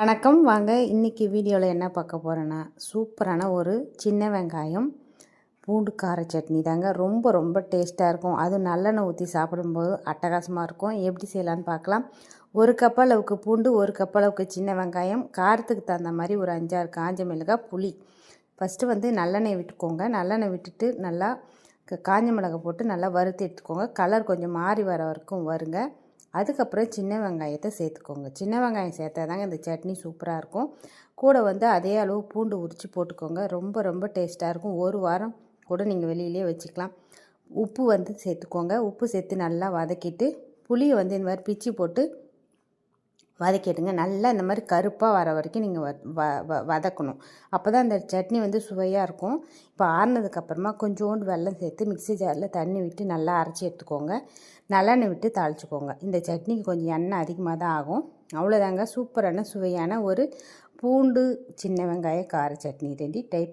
வணக்கம். வாங்க இன்றைக்கி வீடியோவில் என்ன பார்க்க போகிறேன்னா சூப்பரான ஒரு சின்ன வெங்காயம் பூண்டு கார சட்னி தாங்க. ரொம்ப ரொம்ப டேஸ்ட்டாக இருக்கும். அதுவும் நல்லெண்ணெய் ஊற்றி சாப்பிடும்போது அட்டகாசமாக இருக்கும். எப்படி செய்யலான்னு பார்க்கலாம். ஒரு கப் அளவுக்கு பூண்டு ஒரு கப் அளவுக்கு சின்ன வெங்காயம் காரத்துக்கு தகுந்த மாதிரி ஒரு அஞ்சாறு காஞ்ச மிளகாய் புளி. ஃபஸ்ட்டு வந்து நல்லெண்ணெய் விட்டுக்கோங்க. நல்லெண்ணெய் விட்டுட்டு நல்லா காஞ்ச மிளகாய் போட்டு நல்லா வறுத்து எடுத்துக்கோங்க. கலர் கொஞ்சம் மாறி வர வரைக்கும் வருங்க. அதுக்கப்புறம் சின்ன வெங்காயத்தை சேர்த்துக்கோங்க. சின்ன வெங்காயம் சேர்த்தா தாங்க இந்த சட்னி சூப்பராக இருக்கும். கூட வந்து அதே அளவு பூண்டு உரித்து போட்டுக்கோங்க. ரொம்ப ரொம்ப டேஸ்ட்டாக இருக்கும். ஒரு வாரம் கூட நீங்கள் வெளியிலே வச்சுக்கலாம். உப்பு வந்து சேர்த்துக்கோங்க. உப்பு சேர்த்து நல்லா வதக்கிட்டு புளியை வந்து இந்த மாதிரி பிச்சு போட்டு வதக்கிடுங்க நல்லா இந்த மாதிரி கருப்பாக வர வரைக்கும் நீங்கள் வ வ வதக்கணும். அப்போ தான் அந்த சட்னி வந்து சுவையாக இருக்கும். இப்போ ஆறுனதுக்கப்புறமா கொஞ்சோண்டு வெள்ளம் சேர்த்து மிக்சி ஜாரில் தண்ணி விட்டு நல்லா அரைச்சி எடுத்துக்கோங்க. நல்லெண்ணெய் விட்டு தாளிச்சிக்கோங்க. இந்த சட்னிக்கு கொஞ்சம் எண்ணெய் அதிகமாக தான் ஆகும். அவ்வளோதாங்க. சூப்பரான சுவையான ஒரு பூண்டு சின்ன வெங்காய கார சட்னி ரெண்டி டைப்